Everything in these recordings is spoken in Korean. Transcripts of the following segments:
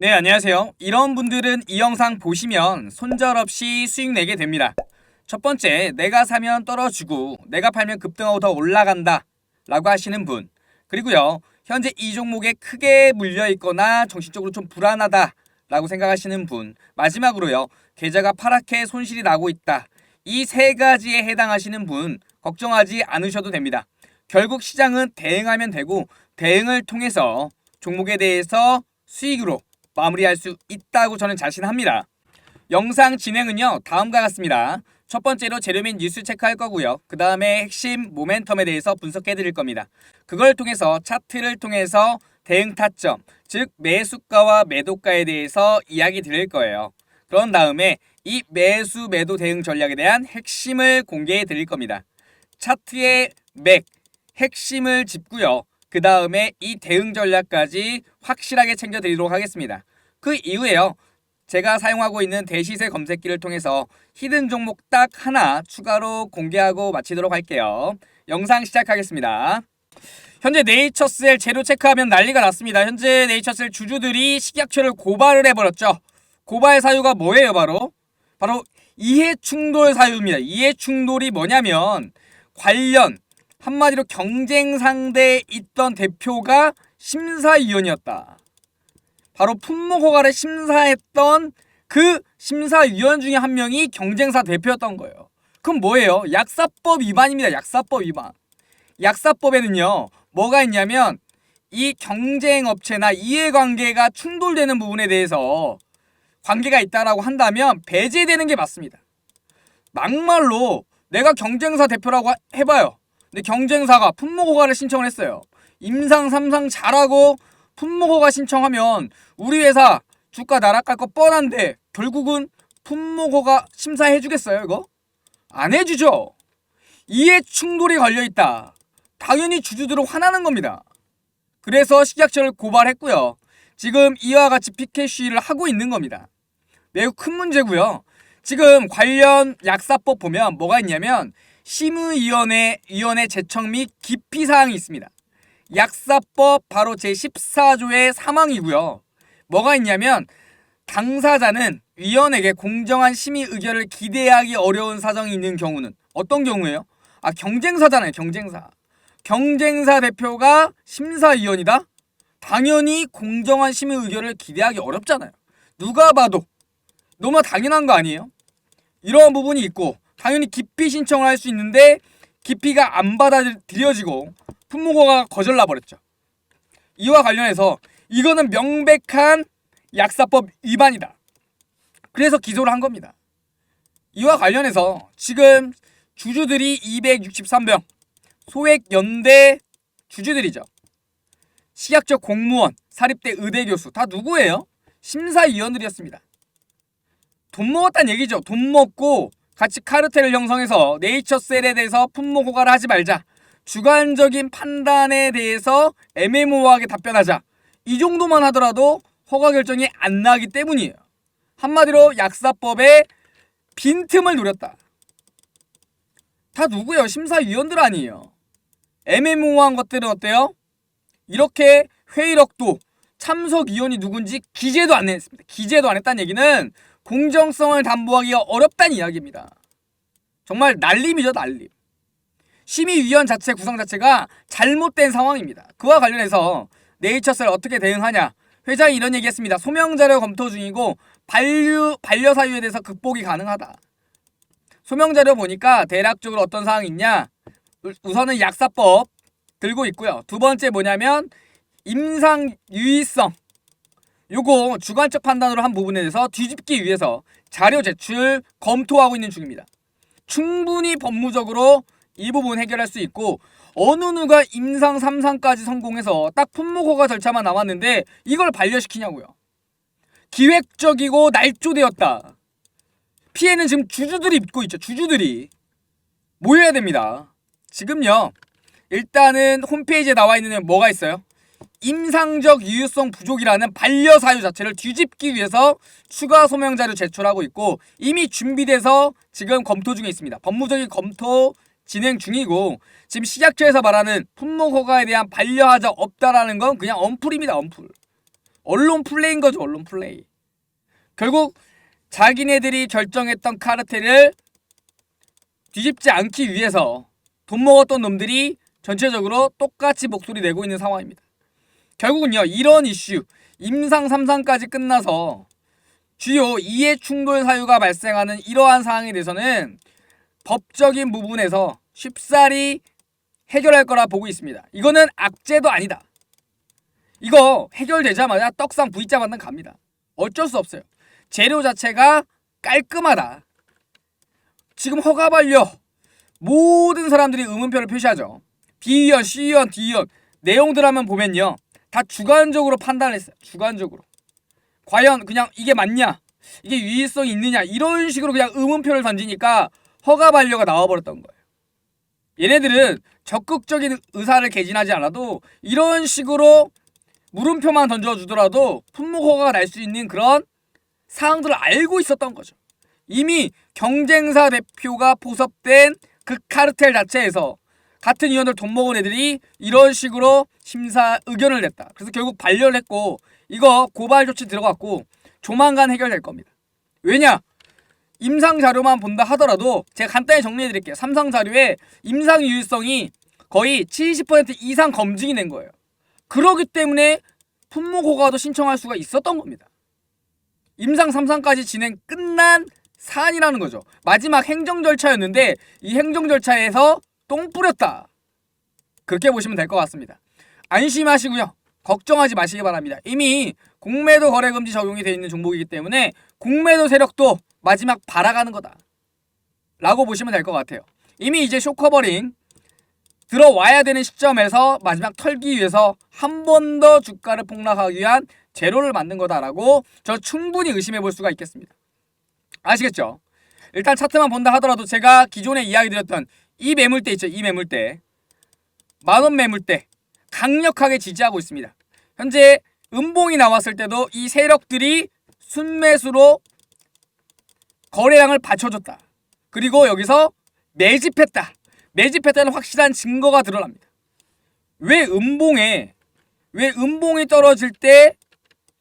네, 안녕하세요. 이런 분들은 이 영상 보시면 손절 없이 수익 내게 됩니다. 첫 번째, 내가 사면 떨어지고 내가 팔면 급등하고 더 올라간다 라고 하시는 분. 그리고요, 현재 이 종목에 크게 물려 있거나 정신적으로 좀 불안하다 라고 생각하시는 분. 마지막으로요, 계좌가 파랗게 손실이 나고 있다. 이 세 가지에 해당하시는 분, 걱정하지 않으셔도 됩니다. 결국 시장은 대응하면 되고, 대응을 통해서 종목에 대해서 수익으로 마무리할 수 있다고 저는 자신합니다. 영상 진행은요 다음과 같습니다. 첫 번째로 재료 및 뉴스 체크할 거고요. 그 다음에 핵심 모멘텀에 대해서 분석해 드릴 겁니다. 그걸 통해서 차트를 통해서 대응 타점, 즉 매수가와 매도가에 대해서 이야기 드릴 거예요. 그런 다음에 이 매수 매도 대응 전략에 대한 핵심을 공개해 드릴 겁니다. 차트의 맥, 핵심을 짚고요. 그 다음에 이 대응 전략까지 확실하게 챙겨 드리도록 하겠습니다. 그 이후에요. 제가 사용하고 있는 대시세 검색기를 통해서 히든 종목 딱 하나 추가로 공개하고 마치도록 할게요. 영상 시작하겠습니다. 현재 네이처셀 재료 체크하면 난리가 났습니다. 현재 네이처셀 주주들이 식약처를 고발을 해버렸죠. 고발 사유가 뭐예요, 바로? 바로 이해 충돌 사유입니다. 이해 충돌이 뭐냐면 관련 한마디로 경쟁 상대에 있던 대표가 심사위원이었다. 바로 품목 허가를 심사했던 그 심사위원 중에 한 명이 경쟁사 대표였던 거예요. 그럼 뭐예요? 약사법 위반입니다. 약사법 위반. 약사법에는요, 뭐가 있냐면 이 경쟁 업체나 이해관계가 충돌되는 부분에 대해서 관계가 있다라고 한다면 배제되는 게 맞습니다. 막말로 내가 경쟁사 대표라고 하- 해봐요. 근데 경쟁사가 품목 허가를 신청을 했어요. 임상 삼상 잘하고 품목허가 신청하면 우리 회사 주가 나락갈 거 뻔한데 결국은 품목허가 심사해 주겠어요 이거? 안 해주죠. 이해 충돌이 걸려 있다. 당연히 주주들은 화나는 겁니다. 그래서 식약처를 고발했고요. 지금 이와 같이 피켓 시위를 하고 있는 겁니다. 매우 큰 문제고요. 지금 관련 약사법 보면 뭐가 있냐면 심의위원회 위원회 제청 및 기피 사항이 있습니다. 약사법 바로 제 14조의 사망이고요. 뭐가 있냐면 당사자는 위원에게 공정한 심의 의결을 기대하기 어려운 사정이 있는 경우는 어떤 경우예요? 아 경쟁사잖아요, 경쟁사. 경쟁사 대표가 심사위원이다? 당연히 공정한 심의 의결을 기대하기 어렵잖아요. 누가 봐도 너무 당연한 거 아니에요? 이러한 부분이 있고 당연히 기피 신청을 할 수 있는데 기피가 안 받아들여지고 품목허가 거절나 버렸죠. 이와 관련해서 이거는 명백한 약사법 위반이다. 그래서 기소를 한 겁니다. 이와 관련해서 지금 주주들이 263명 소액 연대 주주들이죠. 식약처 공무원, 사립대 의대 교수 다 누구예요? 심사위원들이었습니다. 돈 먹었다는 얘기죠. 돈 먹고 같이 카르텔을 형성해서 네이처셀에 대해서 품목 호가를 하지 말자. 주관적인 판단에 대해서 애매모호하게 답변하자. 이 정도만 하더라도 허가 결정이 안 나기 때문이에요. 한마디로 약사법에 빈틈을 노렸다. 다 누구예요? 심사위원들 아니에요. 애매모호한 것들은 어때요? 이렇게 회의록도 참석위원이 누군지 기재도 안 했습니다. 기재도 안 했다는 얘기는 공정성을 담보하기가 어렵다는 이야기입니다. 정말 날림이죠, 날림. 심의위원 자체 구성 자체가 잘못된 상황입니다. 그와 관련해서 네이처셀 어떻게 대응하냐? 회장이 이런 얘기했습니다. 소명 자료 검토 중이고 반류 반려 사유에 대해서 극복이 가능하다. 소명 자료 보니까 대략적으로 어떤 사항이 있냐? 우- 우선은 약사법 들고 있고요. 두 번째 뭐냐면 임상 유의성 요거 주관적 판단으로 한 부분에 대해서 뒤집기 위해서 자료 제출 검토하고 있는 중입니다. 충분히 법무적으로 이 부분 해결할 수 있고 어느 누가 임상 3상까지 성공해서 딱 품목허가 절차만 남았는데 이걸 반려시키냐고요. 기획적이고 날조되었다. 피해는 지금 주주들이 입고 있죠. 주주들이 모여야 됩니다. 지금요. 일단은 홈페이지에 나와 있는 뭐가 있어요? 임상적 유효성 부족이라는 반려 사유 자체를 뒤집기 위해서 추가 소명 자료 제출하고 있고 이미 준비돼서 지금 검토 중에 있습니다. 법무적인 검토 진행 중이고 지금 식약처에서 말하는 품목 허가에 대한 반려하자 없다라는 건 그냥 언플입니다. 언플. 언론 플레이인 거죠, 언론 플레이. 결국 자기네들이 결정했던 카르텔을 뒤집지 않기 위해서 돈 먹었던 놈들이 전체적으로 똑같이 목소리 내고 있는 상황입니다. 결국은요, 이런 이슈, 임상 3상까지 끝나서 주요 이해 충돌 사유가 발생하는 이러한 상황에 대해서는 법적인 부분에서 쉽사리 해결할 거라 보고 있습니다. 이거는 악재도 아니다. 이거 해결되자마자 떡상 V자 만든 갑니다. 어쩔 수 없어요. 재료 자체가 깔끔하다. 지금 허가 반려 모든 사람들이 의문표를 표시하죠. B위원, C위원, D위원 내용들 한번 보면요. 다 주관적으로 판단을 했어요. 주관적으로. 과연 그냥 이게 맞냐? 이게 유의성이 있느냐? 이런 식으로 그냥 의문표를 던지니까 허가 반려가 나와버렸던 거예요. 얘네들은 적극적인 의사를 개진하지 않아도 이런 식으로 물음표만 던져주더라도 품목 허가가 날 수 있는 그런 사항들을 알고 있었던 거죠. 이미 경쟁사 대표가 포섭된 그 카르텔 자체에서 같은 위원들 돈 먹은 애들이 이런 식으로 심사 의견을 냈다. 그래서 결국 반려를 했고 이거 고발 조치 들어갔고 조만간 해결될 겁니다. 왜냐? 임상 자료만 본다 하더라도 제가 간단히 정리해 드릴게요. 삼성 자료에 임상 유효성이 거의 70% 이상 검증이 된 거예요. 그러기 때문에 품목 허가도 신청할 수가 있었던 겁니다. 임상 3상까지 진행 끝난 사안이라는 거죠. 마지막 행정 절차였는데 이 행정 절차에서 똥 뿌렸다. 그렇게 보시면 될 것 같습니다. 안심하시고요. 걱정하지 마시기 바랍니다. 이미 공매도 거래 금지 적용이 되어 있는 종목이기 때문에 공매도 세력도 마지막 발아가는 거다. 라고 보시면 될 것 같아요. 이미 이제 쇼커버링 들어와야 되는 시점에서 마지막 털기 위해서 한 번 더 주가를 폭락하기 위한 재료를 만든 거다라고 저 충분히 의심해 볼 수가 있겠습니다. 아시겠죠? 일단 차트만 본다 하더라도 제가 기존에 이야기 드렸던 이 매물대 있죠. 이 매물대. 만원 매물대 강력하게 지지하고 있습니다. 현재 음봉이 나왔을 때도 이 세력들이 순매수로 거래량을 받쳐줬다. 그리고 여기서 매집했다. 매집했다는 확실한 증거가 드러납니다. 왜 음봉에 왜 음봉이 떨어질 때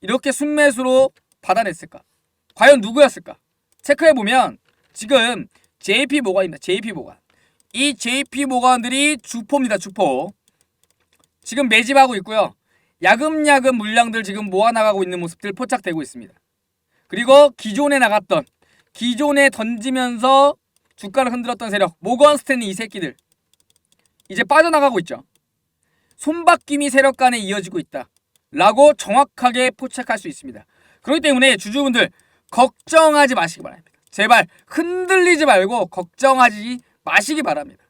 이렇게 순매수로 받아냈을까? 과연 누구였을까? 체크해 보면 지금 JP 모간입니다. JP 모간. 이 JP 모간들이 주포입니다. 주포. 지금 매집하고 있고요. 야금야금 물량들 지금 모아 나가고 있는 모습들 포착되고 있습니다. 그리고 기존에 나갔던 기존에 던지면서 주가를 흔들었던 세력 모건 스탠리 이 새끼들 이제 빠져나가고 있죠. 손바뀜이 세력 간에 이어지고 있다. 라고 정확하게 포착할 수 있습니다. 그렇기 때문에 주주분들 걱정하지 마시기 바랍니다. 제발 흔들리지 말고 걱정하지 마시기 바랍니다.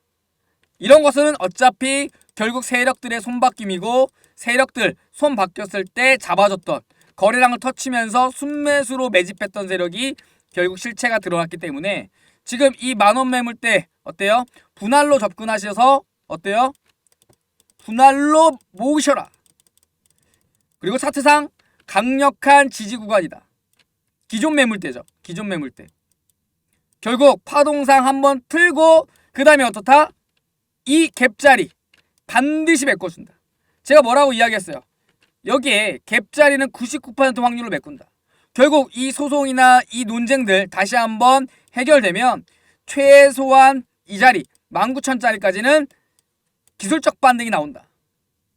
이런 것은 어차피 결국 세력들의 손바뀜이고 세력들 손 바뀌었을 때 잡아줬던 거래량을 터치면서 순매수로 매집했던 세력이 결국 실체가 드러났기 때문에 지금 이 만원 매물대 어때요? 분할로 접근하셔서 어때요? 분할로 모으셔라. 그리고 차트상 강력한 지지 구간이다. 기존 매물대죠. 기존 매물대. 결국 파동상 한번 틀고 그 다음에 어떻다? 이 갭자리 반드시 메꿔준다. 제가 뭐라고 이야기했어요? 여기에 갭자리는 99% 확률로 메꾼다. 결국 이 소송이나 이 논쟁들 다시 한번 해결되면 최소한 이 자리 19,000짜리까지는 기술적 반등이 나온다.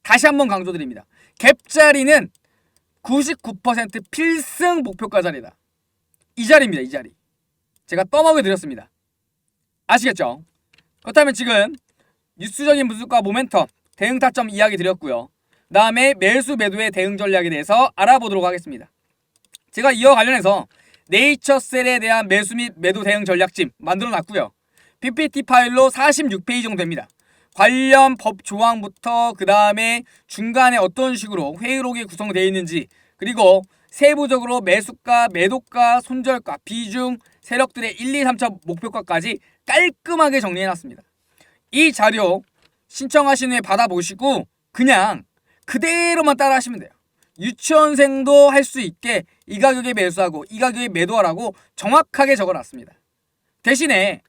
다시 한번 강조드립니다. 갭자리는 99% 필승 목표가 자리다. 이 자리입니다. 이 자리. 제가 떠먹여 드렸습니다. 아시겠죠? 그렇다면 지금 뉴스적인 분석과 모멘텀, 대응 타점 이야기 드렸고요. 다음에 매수 매도의 대응 전략에 대해서 알아보도록 하겠습니다. 제가 이와 관련해서 네이처셀에 대한 매수 및 매도 대응 전략집 만들어 놨고요. PPT 파일로 46페이지 정도 됩니다. 관련 법 조항부터 그 다음에 중간에 어떤 식으로 회의록이 구성되어 있는지 그리고 세부적으로 매수가, 매도가, 손절가, 비중, 세력들의 1, 2, 3차 목표가까지 깔끔하게 정리해놨습니다. 이 자료 신청하신 후에 받아보시고 그냥 그대로만 따라 하시면 돼요. 유치원생도 할 수 있게 이 가격에 매수하고 이 가격에 매도하라고 정확하게 적어놨습니다. 대신에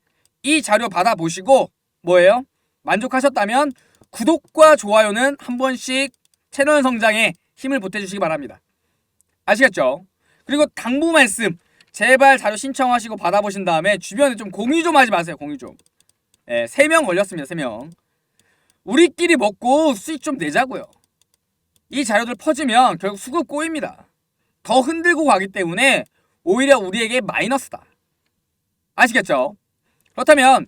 이 자료 받아보시고 뭐예요? 만족하셨다면 구독과 좋아요는 한 번씩 채널 성장에 힘을 보태주시기 바랍니다. 아시겠죠? 그리고 당부 말씀 제발 자료 신청하시고 받아보신 다음에 주변에 좀 공유 좀 하지 마세요. 공유 좀. 예, 3명 걸렸습니다. 3명. 우리끼리 먹고 수익 좀 내자고요. 이 자료들 퍼지면 결국 수급 꼬입니다. 더 흔들고 가기 때문에 오히려 우리에게 마이너스다. 아시겠죠? 그렇다면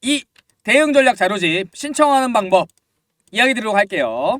이 대응 전략 자료집 신청하는 방법 이야기 드리도록 할게요.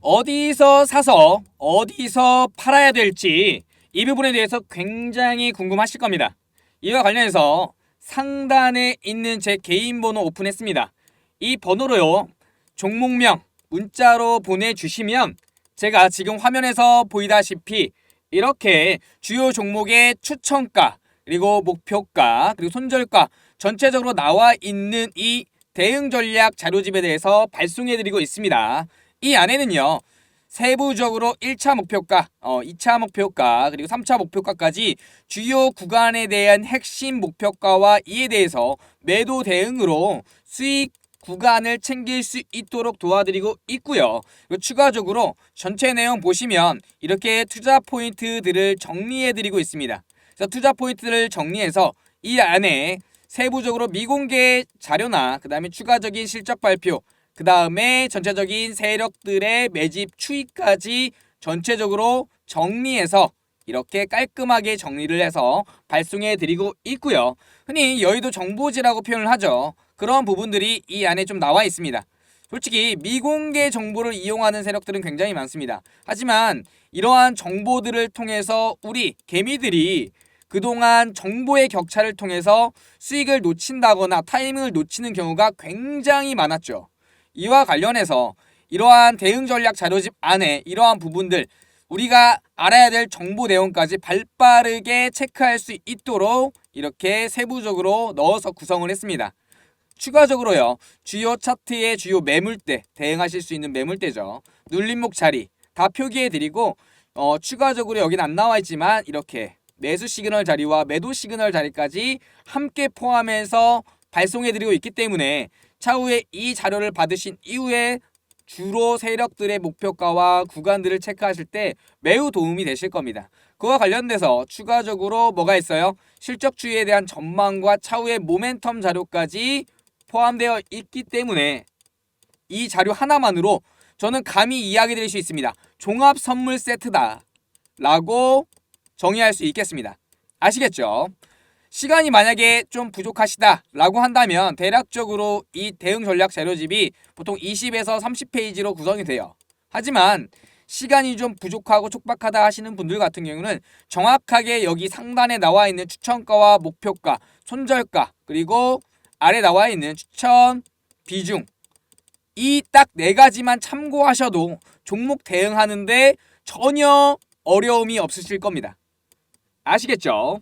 어디서 사서 어디서 팔아야 될지 이 부분에 대해서 굉장히 궁금하실 겁니다. 이와 관련해서 상단에 있는 제 개인 번호 오픈했습니다. 이 번호로요. 종목명 문자로 보내주시면 제가 지금 화면에서 보이다시피 이렇게 주요 종목의 추천가 그리고 목표가 그리고 손절가 전체적으로 나와 있는 이 대응 전략 자료집에 대해서 발송해 드리고 있습니다. 이 안에는요. 세부적으로 1차 목표가, 어, 2차 목표가, 그리고 3차 목표가까지 주요 구간에 대한 핵심 목표가와 이에 대해서 매도 대응으로 수익 구간을 챙길 수 있도록 도와드리고 있고요. 추가적으로 전체 내용 보시면 이렇게 투자 포인트들을 정리해 드리고 있습니다. 그래서 투자 포인트를 정리해서 이 안에 세부적으로 미공개 자료나 그 다음에 추가적인 실적 발표 그 다음에 전체적인 세력들의 매집 추이까지 전체적으로 정리해서 이렇게 깔끔하게 정리를 해서 발송해 드리고 있고요. 흔히 여의도 정보지라고 표현을 하죠. 그런 부분들이 이 안에 좀 나와 있습니다. 솔직히 미공개 정보를 이용하는 세력들은 굉장히 많습니다. 하지만 이러한 정보들을 통해서 우리 개미들이 그동안 정보의 격차를 통해서 수익을 놓친다거나 타이밍을 놓치는 경우가 굉장히 많았죠. 이와 관련해서 이러한 대응 전략 자료집 안에 이러한 부분들 우리가 알아야 될 정보 내용까지 발빠르게 체크할 수 있도록 이렇게 세부적으로 넣어서 구성을 했습니다. 추가적으로요. 주요 차트의 주요 매물대 대응하실 수 있는 매물대죠. 눌림목 자리 다 표기해 드리고 어, 추가적으로 여기는 안 나와 있지만 이렇게 매수 시그널 자리와 매도 시그널 자리까지 함께 포함해서 발송해 드리고 있기 때문에 차후에 이 자료를 받으신 이후에 주로 세력들의 목표가와 구간들을 체크하실 때 매우 도움이 되실 겁니다. 그와 관련돼서 추가적으로 뭐가 있어요? 실적 주의에 대한 전망과 차후의 모멘텀 자료까지 포함되어 있기 때문에 이 자료 하나만으로 저는 감히 이야기 드릴 수 있습니다. 종합 선물 세트다. 라고 정의할 수 있겠습니다. 아시겠죠? 시간이 만약에 좀 부족하시다 라고 한다면 대략적으로 이 대응 전략 자료집이 보통 20에서 30페이지로 구성이 돼요. 하지만 시간이 좀 부족하고 촉박하다 하시는 분들 같은 경우는 정확하게 여기 상단에 나와 있는 추천가와 목표가, 손절가, 그리고 아래 나와 있는 추천 비중 이 딱 네 가지만 참고하셔도 종목 대응하는데 전혀 어려움이 없으실 겁니다. 아시겠죠?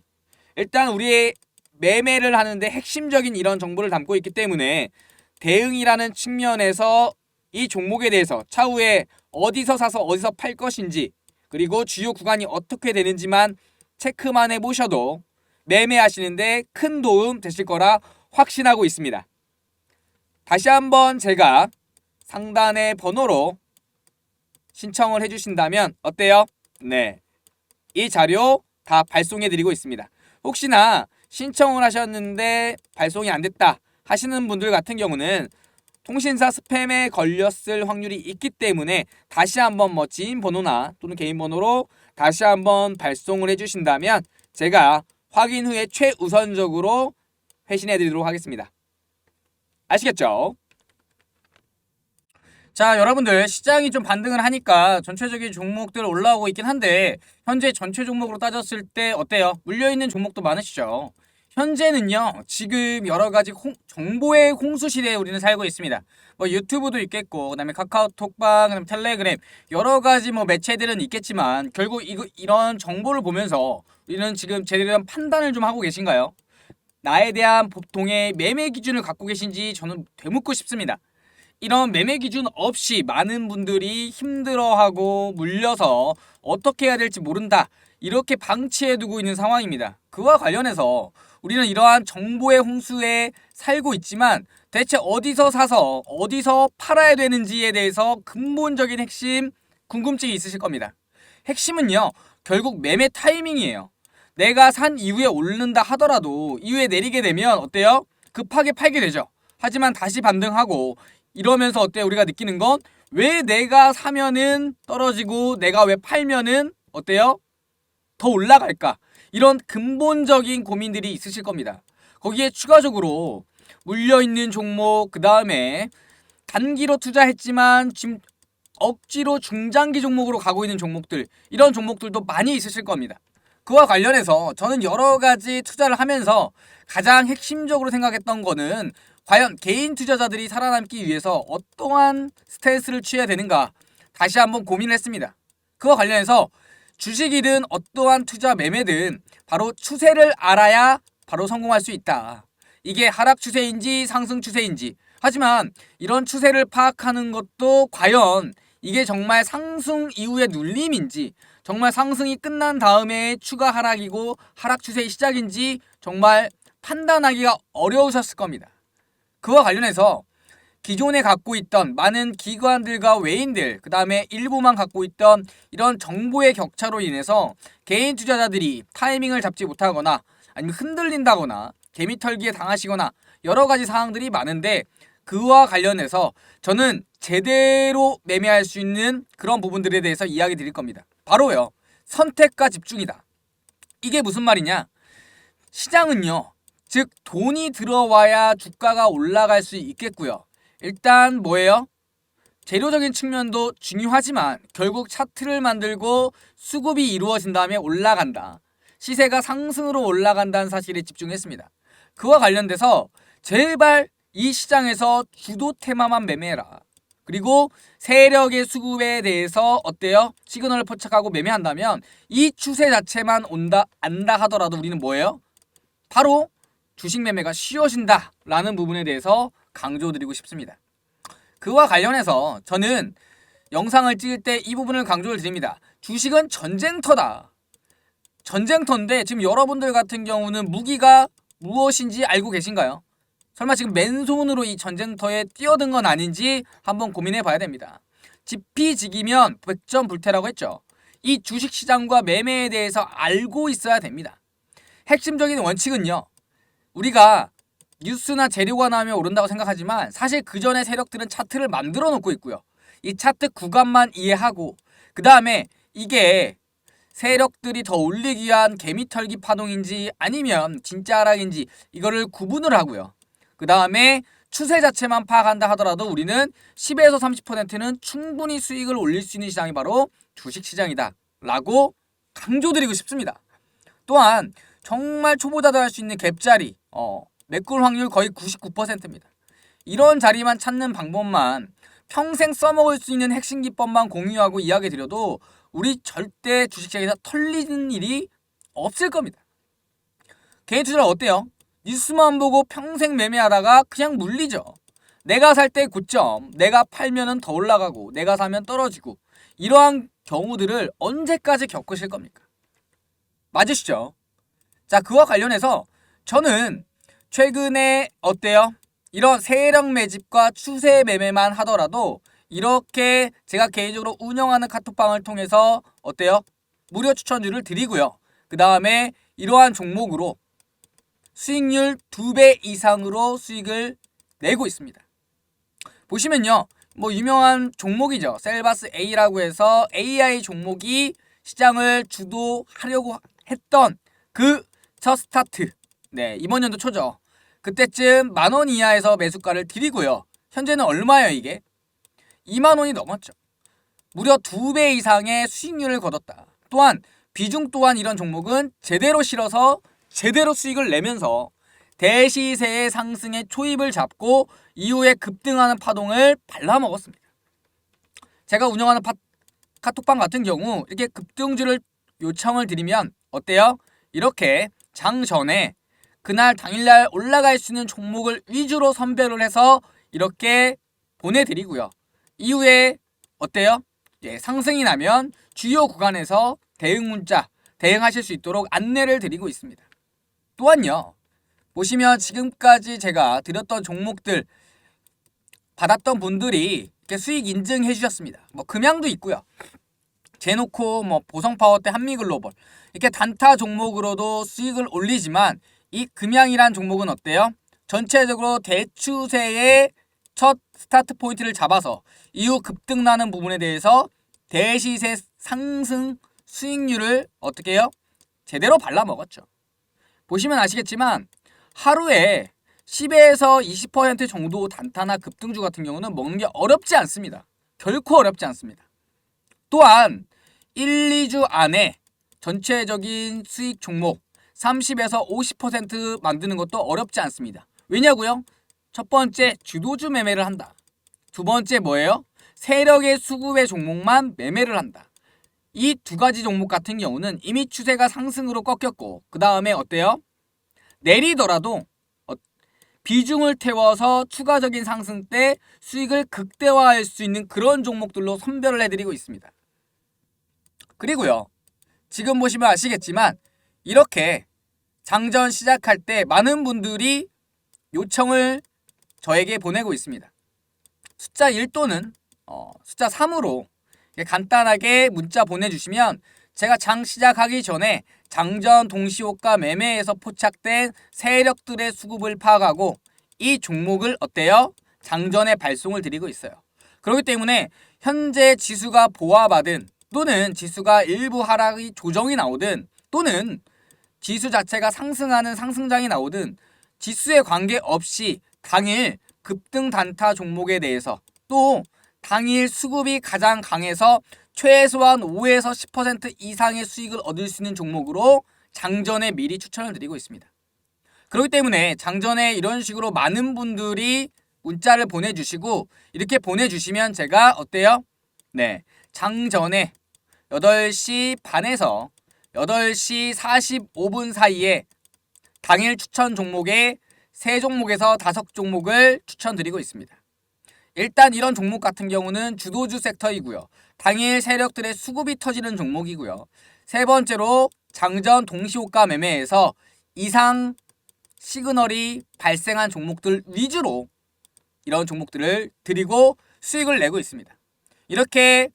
일단 우리의 매매를 하는데 핵심적인 이런 정보를 담고 있기 때문에 대응이라는 측면에서 이 종목에 대해서 차후에 어디서 사서 어디서 팔 것인지 그리고 주요 구간이 어떻게 되는지만 체크만 해보셔도 매매하시는데 큰 도움 되실 거라 확신하고 있습니다. 다시 한번 제가 상단의 번호로 신청을 해주신다면 어때요? 네. 이 자료 다 발송해 드리고 있습니다. 혹시나 신청을 하셨는데 발송이 안 됐다 하시는 분들 같은 경우는 통신사 스팸에 걸렸을 확률이 있기 때문에 다시 한번 뭐 지인 번호나 또는 개인 번호로 다시 한번 발송을 해주신다면 제가 확인 후에 최우선적으로 회신해 드리도록 하겠습니다. 아시겠죠? 자 여러분들 시장이 좀 반등을 하니까 전체적인 종목들 올라오고 있긴 한데 현재 전체 종목으로 따졌을 때 어때요? 물려있는 종목도 많으시죠? 현재는요 지금 여러 가지 홍, 정보의 홍수 시대에 우리는 살고 있습니다. 뭐 유튜브도 있겠고 그 다음에 카카오톡방, 그다음에 텔레그램 여러 가지 뭐 매체들은 있겠지만 결국 이거 이런 정보를 보면서 우리는 지금 제대로 된 판단을 좀 하고 계신가요? 나에 대한 보통의 매매 기준을 갖고 계신지 저는 되묻고 싶습니다. 이런 매매 기준 없이 많은 분들이 힘들어하고 물려서 어떻게 해야 될지 모른다. 이렇게 방치해두고 있는 상황입니다. 그와 관련해서 우리는 이러한 정보의 홍수에 살고 있지만 대체 어디서 사서 어디서 팔아야 되는지에 대해서 근본적인 핵심 궁금증이 있으실 겁니다. 핵심은요. 결국 매매 타이밍이에요. 내가 산 이후에 오른다 하더라도 이후에 내리게 되면 어때요? 급하게 팔게 되죠. 하지만 다시 반등하고 이러면서 어때요? 우리가 느끼는 건 왜 내가 사면은 떨어지고 내가 왜 팔면은 어때요? 더 올라갈까? 이런 근본적인 고민들이 있으실 겁니다. 거기에 추가적으로 물려있는 종목 그 다음에 단기로 투자했지만 지금 억지로 중장기 종목으로 가고 있는 종목들 이런 종목들도 많이 있으실 겁니다. 그와 관련해서 저는 여러 가지 투자를 하면서 가장 핵심적으로 생각했던 거는 과연 개인 투자자들이 살아남기 위해서 어떠한 스탠스를 취해야 되는가 다시 한번 고민을 했습니다. 그와 관련해서 주식이든 어떠한 투자 매매든 바로 추세를 알아야 바로 성공할 수 있다. 이게 하락 추세인지 상승 추세인지 하지만 이런 추세를 파악하는 것도 과연 이게 정말 상승 이후의 눌림인지 정말 상승이 끝난 다음에 추가 하락이고 하락 추세의 시작인지 정말 판단하기가 어려우셨을 겁니다. 그와 관련해서 기존에 갖고 있던 많은 기관들과 외인들, 그 다음에 일부만 갖고 있던 이런 정보의 격차로 인해서 개인 투자자들이 타이밍을 잡지 못하거나 아니면 흔들린다거나 개미털기에 당하시거나 여러 가지 사항들이 많은데 그와 관련해서 저는 제대로 매매할 수 있는 그런 부분들에 대해서 이야기 드릴 겁니다. 바로요. 선택과 집중이다. 이게 무슨 말이냐? 시장은요. 즉 돈이 들어와야 주가가 올라갈 수 있겠고요. 일단 뭐예요? 재료적인 측면도 중요하지만 결국 차트를 만들고 수급이 이루어진 다음에 올라간다. 시세가 상승으로 올라간다는 사실에 집중했습니다. 그와 관련돼서 제발 이 시장에서 주도 테마만 매매해라. 그리고 세력의 수급에 대해서 어때요? 시그널을 포착하고 매매한다면 이 추세 자체만 온다 안다 하더라도 우리는 뭐예요? 바로 주식 매매가 쉬워진다라는 부분에 대해서 강조드리고 싶습니다. 그와 관련해서 저는 영상을 찍을 때 이 부분을 강조를 드립니다. 주식은 전쟁터다. 전쟁터인데 지금 여러분들 같은 경우는 무기가 무엇인지 알고 계신가요? 설마 지금 맨손으로 이 전쟁터에 뛰어든 건 아닌지 한번 고민해 봐야 됩니다. 지피지기면 백전불태라고 했죠. 이 주식시장과 매매에 대해서 알고 있어야 됩니다. 핵심적인 원칙은요. 우리가 뉴스나 재료가 나오면 오른다고 생각하지만 사실 그 전에 세력들은 차트를 만들어 놓고 있고요. 이 차트 구간만 이해하고 그 다음에 이게 세력들이 더 올리기 위한 개미털기 파동인지 아니면 진짜 하락인지 이거를 구분을 하고요. 그 다음에 추세 자체만 파악한다 하더라도 우리는 10에서 30%는 충분히 수익을 올릴 수 있는 시장이 바로 주식시장이다. 라고 강조드리고 싶습니다. 또한 정말 초보자도 할 수 있는 갭자리, 어, 매꿀 확률 거의 99%입니다. 이런 자리만 찾는 방법만 평생 써먹을 수 있는 핵심 기법만 공유하고 이야기 드려도 우리 절대 주식시장에서 털리는 일이 없을 겁니다. 개인 투자는 어때요? 뉴스만 보고 평생 매매하다가 그냥 물리죠. 내가 살 때 고점, 내가 팔면은 더 올라가고, 내가 사면 떨어지고, 이러한 경우들을 언제까지 겪으실 겁니까? 맞으시죠? 자, 그와 관련해서 저는 최근에 어때요? 이런 세력 매집과 추세 매매만 하더라도 이렇게 제가 개인적으로 운영하는 카톡방을 통해서 어때요? 무료 추천주를 드리고요. 그 다음에 이러한 종목으로 수익률 2배 이상으로 수익을 내고 있습니다. 보시면요. 뭐 유명한 종목이죠. 셀바스 A라고 해서 AI 종목이 시장을 주도하려고 했던 그 첫 스타트. 네, 이번 연도 초죠. 그때쯤 만 원 이하에서 매수가를 드리고요. 현재는 얼마예요, 이게? 2만 원이 넘었죠. 무려 2배 이상의 수익률을 거뒀다. 또한 비중 또한 이런 종목은 제대로 실어서 제대로 수익을 내면서 대시세의 상승의 초입을 잡고 이후에 급등하는 파동을 발라먹었습니다. 제가 운영하는 파, 카톡방 같은 경우 이렇게 급등주를 요청을 드리면 어때요? 이렇게 장 전에 그날 당일날 올라갈 수 있는 종목을 위주로 선별을 해서 이렇게 보내드리고요. 이후에 어때요? 예, 상승이 나면 주요 구간에서 대응 문자 대응하실 수 있도록 안내를 드리고 있습니다. 또한요. 보시면 지금까지 제가 드렸던 종목들 받았던 분들이 이렇게 수익 인증해 주셨습니다. 뭐 금양도 있고요. 제노코, 뭐 보성파워 때 한미글로벌 이렇게 단타 종목으로도 수익을 올리지만 이 금양이란 종목은 어때요? 전체적으로 대추세의 첫 스타트 포인트를 잡아서 이후 급등나는 부분에 대해서 대시세 상승 수익률을 어떻게 해요? 제대로 발라먹었죠. 보시면 아시겠지만 하루에 10에서 20% 정도 단타나 급등주 같은 경우는 먹는 게 어렵지 않습니다. 결코 어렵지 않습니다. 또한 1, 2주 안에 전체적인 수익 종목 30에서 50% 만드는 것도 어렵지 않습니다. 왜냐고요? 첫 번째 주도주 매매를 한다. 두 번째 뭐예요? 세력의 수급의 종목만 매매를 한다. 이 두 가지 종목 같은 경우는 이미 추세가 상승으로 꺾였고 그 다음에 어때요? 내리더라도 어, 비중을 태워서 추가적인 상승 때 수익을 극대화할 수 있는 그런 종목들로 선별을 해드리고 있습니다. 그리고요. 지금 보시면 아시겠지만 이렇게 장전 시작할 때 많은 분들이 요청을 저에게 보내고 있습니다. 숫자 1 또는 어, 숫자 3으로 간단하게 문자 보내주시면 제가 장 시작하기 전에 장전 동시호가 매매에서 포착된 세력들의 수급을 파악하고 이 종목을 어때요? 장전에 발송을 드리고 있어요. 그렇기 때문에 현재 지수가 보완받은 또는 지수가 일부 하락이 조정이 나오든 또는 지수 자체가 상승하는 상승장이 나오든 지수에 관계없이 당일 급등 단타 종목에 대해서 또 당일 수급이 가장 강해서 최소한 5에서 10% 이상의 수익을 얻을 수 있는 종목으로 장전에 미리 추천을 드리고 있습니다. 그렇기 때문에 장전에 이런 식으로 많은 분들이 문자를 보내주시고 이렇게 보내주시면 제가 어때요? 네, 장전에 8시 반에서 8시 45분 사이에 당일 추천 종목에 세 종목에서 다섯 종목을 추천드리고 있습니다. 일단 이런 종목 같은 경우는 주도주 섹터이고요. 당일 세력들의 수급이 터지는 종목이고요. 세 번째로 장전 동시호가 매매에서 이상 시그널이 발생한 종목들 위주로 이런 종목들을 드리고 수익을 내고 있습니다. 이렇게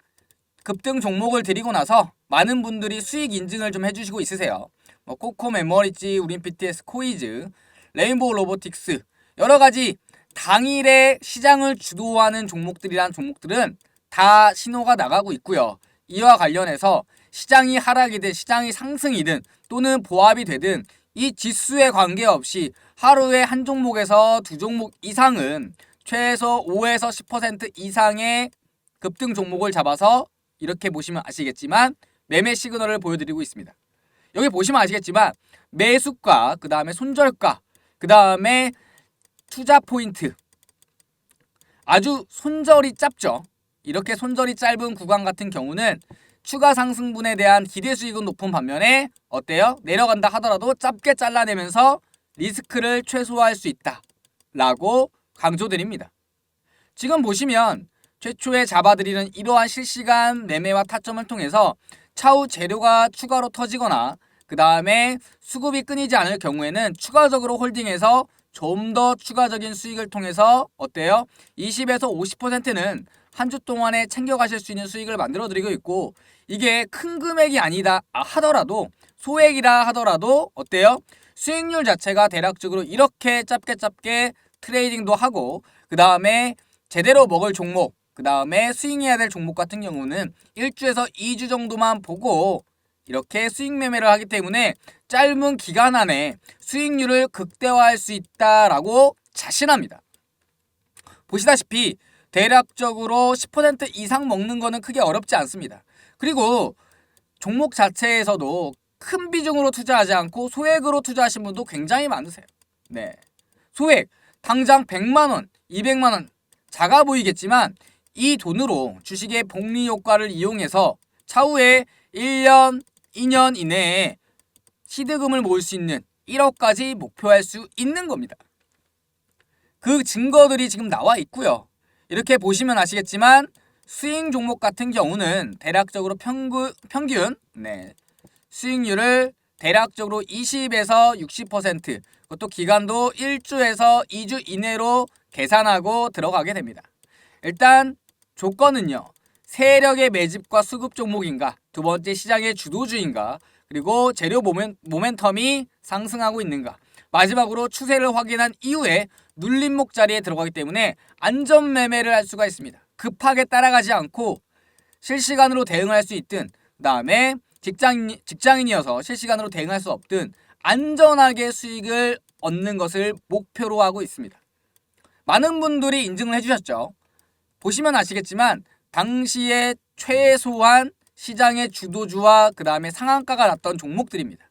급등 종목을 드리고 나서 많은 분들이 수익 인증을 좀 해주시고 있으세요. 뭐 코코 메모리지, 우린 BTS, 코이즈, 레인보우 로보틱스 여러 가지 당일에 시장을 주도하는 종목들이란 종목들은 다 신호가 나가고 있고요. 이와 관련해서 시장이 하락이든 시장이 상승이든 또는 보합이 되든 이 지수에 관계없이 하루에 한 종목에서 두 종목 이상은 최소 5에서 10% 이상의 급등 종목을 잡아서 이렇게 보시면 아시겠지만 매매 시그널을 보여드리고 있습니다. 여기 보시면 아시겠지만 매수가, 그 다음에 손절가, 그 다음에 투자 포인트 아주 손절이 짧죠. 이렇게 손절이 짧은 구간 같은 경우는 추가 상승분에 대한 기대 수익은 높은 반면에 어때요? 내려간다 하더라도 짧게 잘라내면서 리스크를 최소화할 수 있다. 라고 강조드립니다. 지금 보시면 최초에 잡아드리는 이러한 실시간 매매와 타점을 통해서 차후 재료가 추가로 터지거나 그 다음에 수급이 끊이지 않을 경우에는 추가적으로 홀딩해서 좀 더 추가적인 수익을 통해서 어때요? 20에서 50%는 한 주 동안에 챙겨가실 수 있는 수익을 만들어 드리고 있고 이게 큰 금액이 아니다 하더라도 소액이라 하더라도 어때요? 수익률 자체가 대략적으로 이렇게 짧게 짧게 트레이딩도 하고 그 다음에 제대로 먹을 종목 그 다음에 스윙해야 될 종목 같은 경우는 1주에서 2주 정도만 보고 이렇게 수익 매매를 하기 때문에 짧은 기간 안에 수익률을 극대화할 수 있다라고 자신합니다. 보시다시피 대략적으로 10% 이상 먹는 거는 크게 어렵지 않습니다. 그리고 종목 자체에서도 큰 비중으로 투자하지 않고 소액으로 투자하신 분도 굉장히 많으세요. 네. 소액 당장 100만 원, 200만 원 작아 보이겠지만 이 돈으로 주식의 복리 효과를 이용해서 차후에 1년, 2년 이내에 시드금을 모을 수 있는 1억까지 목표할 수 있는 겁니다. 그 증거들이 지금 나와 있고요. 이렇게 보시면 아시겠지만 스윙 종목 같은 경우는 대략적으로 평균, 평균 네, 수익률을 대략적으로 20에서 60% 그것도 기간도 1주에서 2주 이내로 계산하고 들어가게 됩니다. 일단 조건은요. 세력의 매집과 수급 종목인가, 두 번째 시장의 주도주인가, 그리고 재료 모멘, 모멘텀이 상승하고 있는가, 마지막으로 추세를 확인한 이후에 눌림목 자리에 들어가기 때문에 안전 매매를 할 수가 있습니다. 급하게 따라가지 않고 실시간으로 대응할 수 있든 그다음에 직장인 직장인이어서 실시간으로 대응할 수 없든 안전하게 수익을 얻는 것을 목표로 하고 있습니다. 많은 분들이 인증을 해주셨죠. 보시면 아시겠지만 당시에 최소한 시장의 주도주와 그 다음에 상한가가 났던 종목들입니다.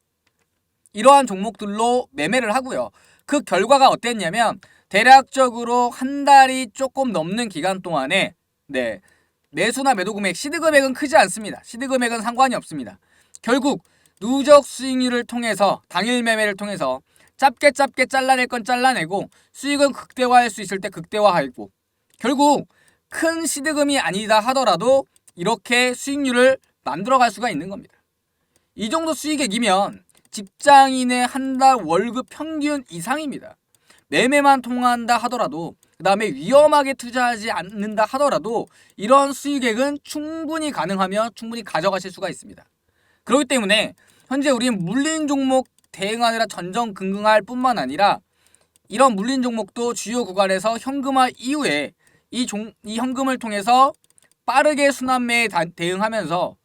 이러한 종목들로 매매를 하고요. 그 결과가 어땠냐면 대략적으로 한 달이 조금 넘는 기간 동안에 네 매수나 매도 금액, 시드 금액은 크지 않습니다. 시드 금액은 상관이 없습니다. 결국 누적 수익률을 통해서 당일 매매를 통해서 짧게 짧게 잘라낼 건 잘라내고 수익은 극대화할 수 있을 때 극대화하고 결국 큰 시드금이 아니다 하더라도 이렇게 수익률을 만들어 갈 수가 있는 겁니다. 이 정도 수익액이면 직장인의 한 달 월급 평균 이상입니다. 매매만 통한다 하더라도 그 다음에 위험하게 투자하지 않는다 하더라도 이런 수익액은 충분히 가능하며 충분히 가져가실 수가 있습니다. 그렇기 때문에 현재 우리는 물린 종목 대응하느라 전전긍긍할 뿐만 아니라 이런 물린 종목도 주요 구간에서 현금화 이후에 이, 종, 이 현금을 통해서 빠르게 순환매에 다- 대응하면서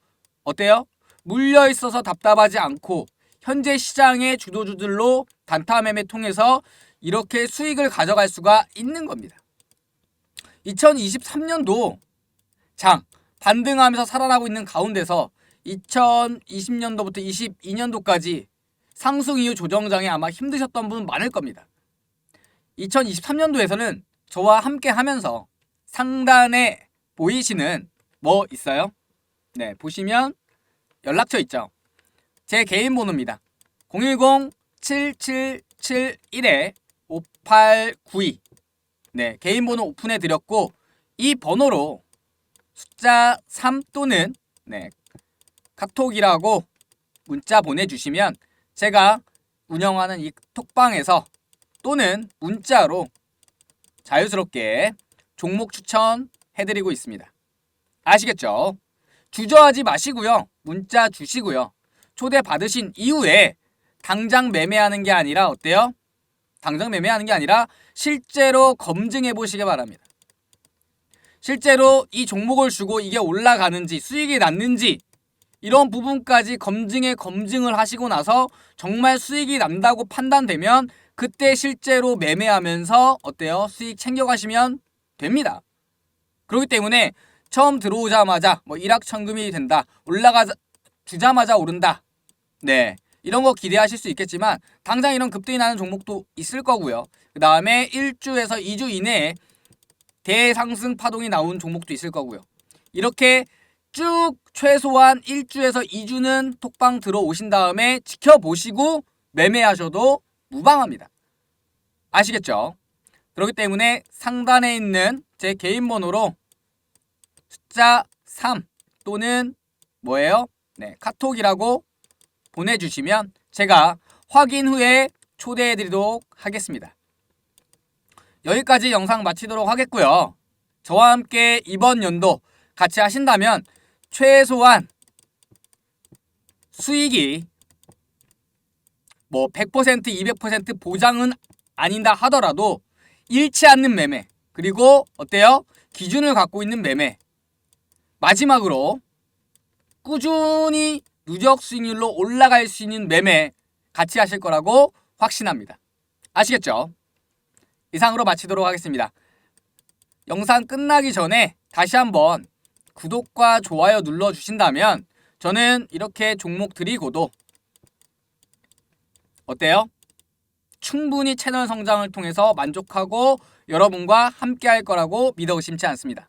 어때요? 물려 있어서 답답하지 않고 현재 시장의 주도주들로 단타 매매 통해서 이렇게 수익을 가져갈 수가 있는 겁니다. 2023년도 장 반등하면서 살아나고 있는 가운데서 2020년도부터 22년도까지 상승 이후 조정장에 아마 힘드셨던 분 많을 겁니다. 2023년도에서는 저와 함께 하면서 상단에 보이시는 뭐 있어요? 네, 보시면 연락처 있죠. 제 개인 번호입니다. 010-7771-5892 네, 개인 번호 오픈해 드렸고 이 번호로 숫자 3 또는 네, 카톡이라고 문자 보내주시면 제가 운영하는 이 톡방에서 또는 문자로 자유스럽게 종목 추천 해드리고 있습니다. 아시겠죠? 주저하지 마시고요. 문자 주시고요. 초대 받으신 이후에 당장 매매하는 게 아니라 어때요? 당장 매매하는 게 아니라 실제로 검증해 보시기 바랍니다. 실제로 이 종목을 주고 이게 올라가는지 수익이 났는지 이런 부분까지 검증에 검증을 하시고 나서 정말 수익이 난다고 판단되면 그때 실제로 매매하면서 어때요? 수익 챙겨가시면 됩니다. 그렇기 때문에 처음 들어오자마자 뭐 일확천금이 된다. 올라가 주자마자 오른다. 네. 이런 거 기대하실 수 있겠지만 당장 이런 급등이 나는 종목도 있을 거고요. 그 다음에 1주에서 2주 이내에 대상승 파동이 나온 종목도 있을 거고요. 이렇게 쭉 최소한 1주에서 2주는 톡방 들어오신 다음에 지켜보시고 매매하셔도 무방합니다. 아시겠죠? 그렇기 때문에 상단에 있는 제 개인 번호로 숫자 3 또는 뭐예요? 네, 카톡이라고 보내주시면 제가 확인 후에 초대해 드리도록 하겠습니다. 여기까지 영상 마치도록 하겠고요. 저와 함께 이번 연도 같이 하신다면 최소한 수익이 뭐 100% 200% 보장은 아닌다 하더라도 잃지 않는 매매 그리고 어때요? 기준을 갖고 있는 매매 마지막으로 꾸준히 누적 수익률로 올라갈 수 있는 매매 같이 하실 거라고 확신합니다. 아시겠죠? 이상으로 마치도록 하겠습니다. 영상 끝나기 전에 다시 한번 구독과 좋아요 눌러 주신다면 저는 이렇게 종목 드리고도 어때요? 충분히 채널 성장을 통해서 만족하고 여러분과 함께 할 거라고 믿어 의심치 않습니다.